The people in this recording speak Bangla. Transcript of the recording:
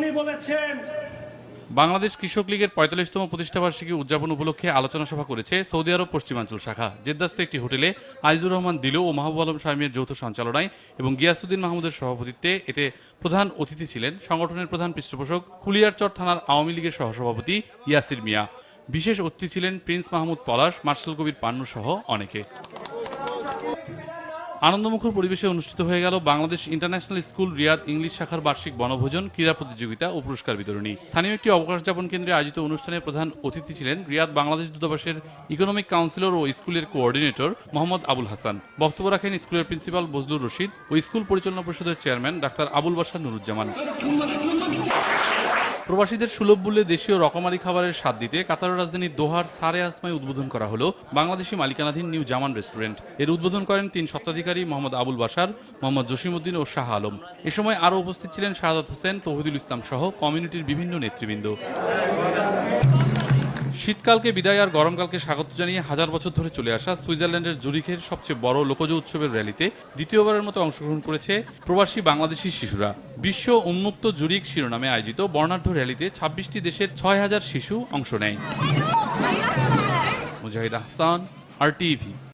উনি বলেছেন, বাংলাদেশ কৃষক লীগের পঁয়তাল্লিশতম প্রতিষ্ঠাবার্ষিকী উদযাপন উপলক্ষে আলোচনা সভা করেছে সৌদি আরব পশ্চিমাঞ্চল শাখা। জেদ্দাস্ত একটি হোটেলে আইজুর রহমান দিলু ও মাহবুব আলম শামীমের যৌথ সঞ্চালনায় এবং গিয়াসুদ্দিন মাহমুদের সভাপতিত্বে এতে প্রধান অতিথি ছিলেন সংগঠনের প্রধান পৃষ্ঠপোষক কুলিয়ারচর থানার আওয়ামী লীগের সহসভাপতি ইয়াসির মিয়া। বিশেষ অতিথি ছিলেন প্রিন্স মাহমুদ পলাশ, মার্শাল কবির পান্নু সহ অনেকে। আনন্দমুখর পরিবেশে অনুষ্ঠিত হয়ে গেল Bangladesh international school Riyadh English শাখার বার্ষিক বনভোজন, ক্রীড়া প্রতিযোগিতা ও পুরস্কার বিতরণী। স্থানীয় একটি অবকাশ যাপন কেন্দ্রে আয়োজিত অনুষ্ঠানে প্রধান অতিথি ছিলেন রিয়াদ বাংলাদেশ দূতাবাসের ইকোনমিক কাউন্সিলর ও স্কুলের কোঅর্ডিনেটর মোহাম্মদ আবুল হাসান। বক্তব্য রাখেন স্কুলের প্রিন্সিপাল বজলুর রশিদ ও স্কুল পরিচালনা পরিষদের চেয়ারম্যান ডাক্তার আবুল বাসার নুরুজ্জামান। প্রবাসীদের সুলভ মূল্যে দেশীয় রকমারি খাবারের স্বাদ দিতে কাতারের রাজধানী দোহার সারে আসমায় উদ্বোধন করা হলো বাংলাদেশি মালিকানাধীন নিউ জামান রেস্টুরেন্ট। এর উদ্বোধন করেন তিন স্বত্বাধিকারী মোহাম্মদ আবুল বাসার মোহাম্মদ জসিমউদ্দিন ও শাহ আলম। এ সময় আরও উপস্থিত ছিলেন শাহাদাত হোসেন, তৌহিদুল ইসলাম সহ কমিউনিটির বিভিন্ন নেতৃবৃন্দ। শীতকালকে বিদায় আর গরমকালকে স্বাগত জানিয়ে হাজার বছর ধরে চলে আসা সুইজারল্যান্ডের জুরিখের সবচেয়ে বড় লোকজ উৎসবের র্যালিতে দ্বিতীয়বারের মতো অংশগ্রহণ করেছে প্রবাসী বাংলাদেশি শিশুরা। বিশ্ব উন্মুক্ত জুরিক শিরোনামে আয়োজিত বর্ণাঢ্য র্যালিতে ছাব্বিশটি দেশের ছয় হাজার শিশু অংশ নেয়। মুজাহিদ আহসান আর টিভি